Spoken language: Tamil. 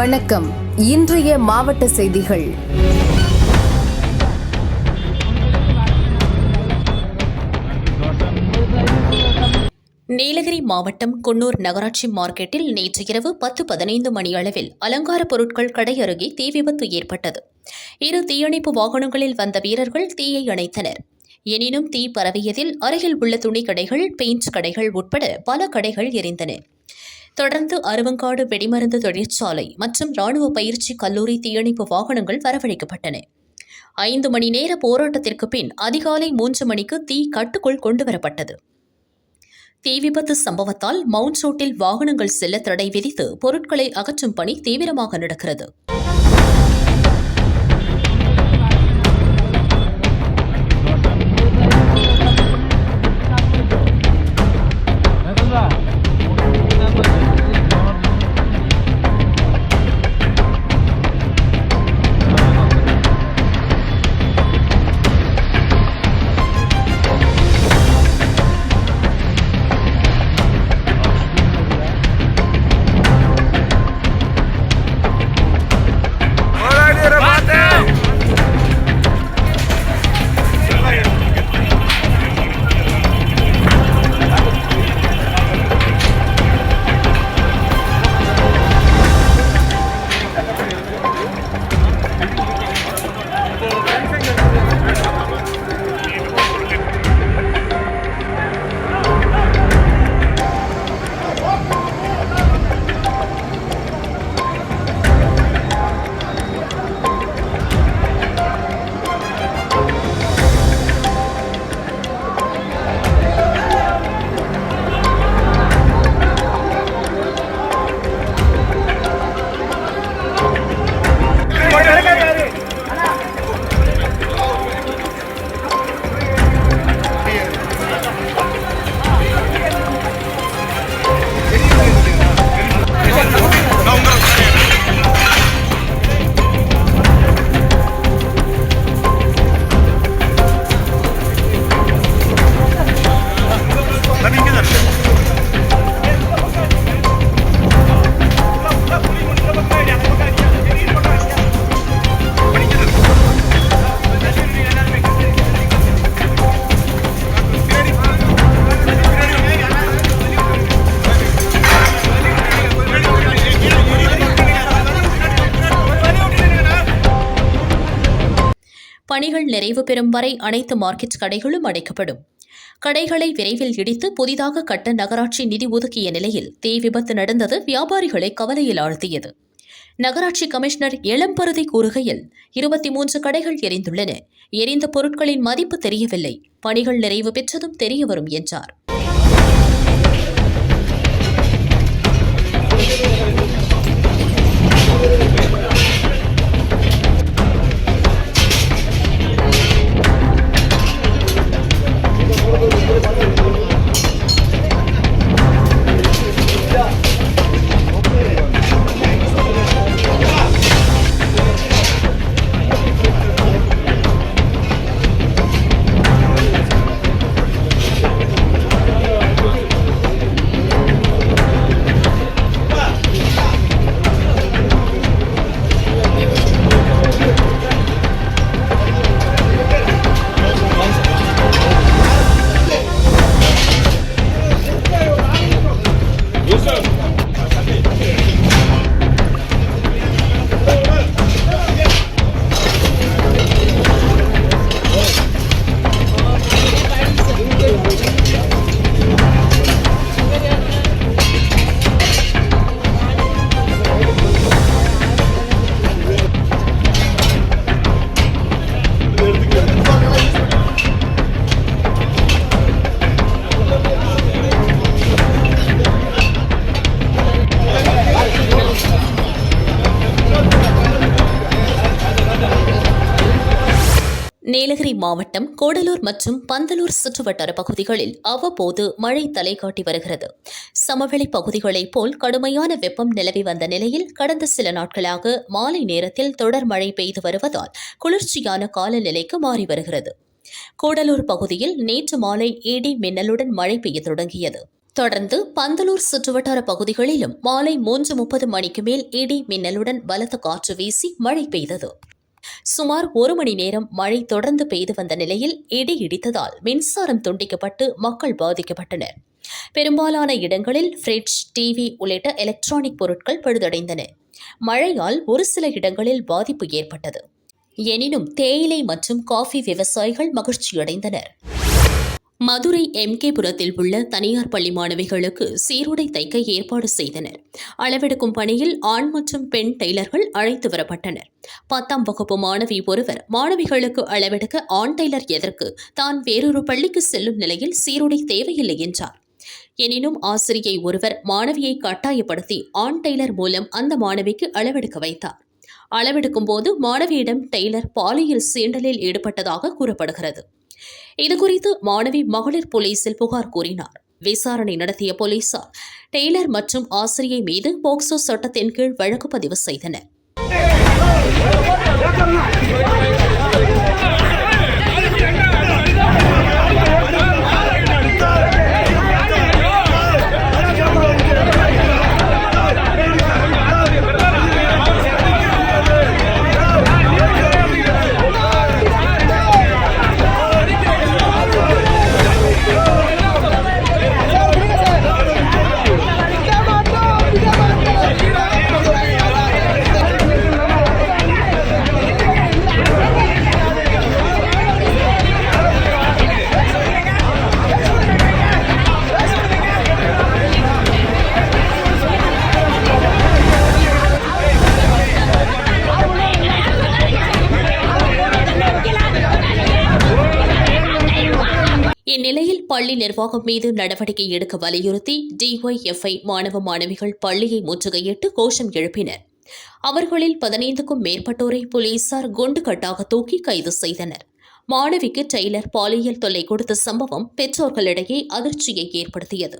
வணக்கம். இன்றைய மாவட்ட செய்திகள். நீலகிரி மாவட்டம் குன்னூர் நகராட்சி மார்க்கெட்டில் நேற்று இரவு பத்து பதினைந்து மணி அளவில் அலங்கார பொருட்கள் கடை அருகே தீ விபத்து ஏற்பட்டது. இரு தீயணைப்பு வாகனங்களில் வந்த வீரர்கள் தீயை அணைத்தனர். எனினும் தீ பரவியதில் அருகில் உள்ள துணி கடைகள் பெயிண்ட் கடைகள் உட்பட பல கடைகள் எரிந்தன. தொடர்ந்து அருவங்காடு வெடிமருந்து தொழிற்சாலை மற்றும் ராணுவ பயிற்சி கல்லூரி தீயணைப்பு வாகனங்கள் வரவழைக்கப்பட்டன. ஐந்து மணி நேர போராட்டத்திற்கு பின் அதிகாலை மூன்று மணிக்கு தீ கட்டுக்குள் கொண்டுவரப்பட்டது. தீ விபத்து சம்பவத்தால் மவுண்ட் ரோட்டில் வாகனங்கள் செல்ல தடை விதித்து பொருட்களை அகற்றும் பணி தீவிரமாக நடக்கிறது. பணிகள் நிறைவு பெறும் வரை அனைத்து மார்க்கெட் கடைகளும் அடைக்கப்படும். கடைகளை விரைவில் இடித்து புதிதாக கட்ட நகராட்சி நிதி ஒதுக்கிய நிலையில் தீ விபத்து நடந்தது வியாபாரிகளை கவலையில் ஆழ்த்தியது. நகராட்சி கமிஷனர் இளம்பருதி கூறுகையில் இருபத்தி மூன்று கடைகள் எரிந்துள்ளன. எரிந்த பொருட்களின் மதிப்பு தெரியவில்லை. பணிகள் நிறைவு பெற்றதும் தெரியவரும் என்றார். நீலகிரி மாவட்டம் கூடலூர் மற்றும் பந்தலூர் சுற்றுவட்டார பகுதிகளில் அவ்வப்போது மழை தலை காட்டி வருகிறது. சமவெளி பகுதிகளைப் போல் கடுமையான வெப்பம் நிலவி வந்த நிலையில் கடந்த சில நாட்களாக மாலை நேரத்தில் தொடர் மழை பெய்து வருவதால் குளிர்ச்சியான காலநிலைக்கு மாறி வருகிறது. கூடலூர் பகுதியில் நேற்று மாலை இடி மின்னலுடன் மழை பெய்ய தொடங்கியது. தொடர்ந்து பந்தலூர் சுற்றுவட்டார பகுதிகளிலும் மாலை மூன்று முப்பது மணிக்கு மேல் இடி மின்னலுடன் பலத்த காற்று வீசி மழை பெய்தது. சுமார் ஒரு மணி நேரம் மழை தொடர்ந்து பெய்து வந்த நிலையில் இடி இடித்ததால் மின்சாரம் துண்டிக்கப்பட்டு மக்கள் பாதிக்கப்பட்டனர். பெரும்பாலான இடங்களில் ஃப்ரிட்ஜ் டிவி உள்ளிட்ட எலக்ட்ரானிக் பொருட்கள் பழுதடைந்தன. மழையால் ஒரு சில இடங்களில் பாதிப்பு ஏற்பட்டது. எனினும் தேயிலை மற்றும் காஃபி விவசாயிகள் மகிழ்ச்சியடைந்தனர். மதுரை எம்கேபுரத்தில் உள்ள தனியார் பள்ளி மாணவிகளுக்கு சீருடை தைக்க ஏற்பாடு செய்தனர். அளவெடுக்கும் பணியில் ஆண் மற்றும் பெண் டெய்லர்கள் அழைத்து வரப்பட்டனர். பத்தாம் வகுப்பு மாணவி ஒருவர் மாணவிகளுக்கு அளவெடுக்க ஆண் டெய்லர் எதற்கு? தான் வேறொரு பள்ளிக்கு செல்லும் நிலையில் சீருடை தேவையில்லை என்றார். எனினும் ஆசிரியை ஒருவர் மாணவியை கட்டாயப்படுத்தி ஆண் டெய்லர் மூலம் அந்த மாணவிக்கு அளவெடுக்க வைத்தார். அளவெடுக்கும் போது மாணவியிடம் டெய்லர் பாலியல் சீண்டலில் ஈடுபட்டதாக கூறப்படுகிறது. இதுகுறித்து மாணவி மகளிர் போலீசில் புகார் கூறினார். விசாரணை நடத்திய போலீசார் டெய்லர் மற்றும் ஆசிரியை மீது போக்சோ சட்டத்தின் கீழ் வழக்கு பதிவு செய்தனர். பள்ளி நிர்வாகம் மீது நடவடிக்கை எடுக்க வலியுறுத்தி டிஒய்எஃப்ஐ மாணவ மாணவிகள் பள்ளியை முற்றுகையிட்டு கோஷம் எழுப்பினர். அவர்களில் பதினைந்துக்கும் மேற்பட்டோரை போலீசார் குண்டு கட்டாக தூக்கி கைது செய்தனர். மாணவிக்கு டெய்லர் பாலியல் தொல்லை கொடுத்த சம்பவம் பெற்றோர்களிடையே அதிர்ச்சியை ஏற்படுத்தியது.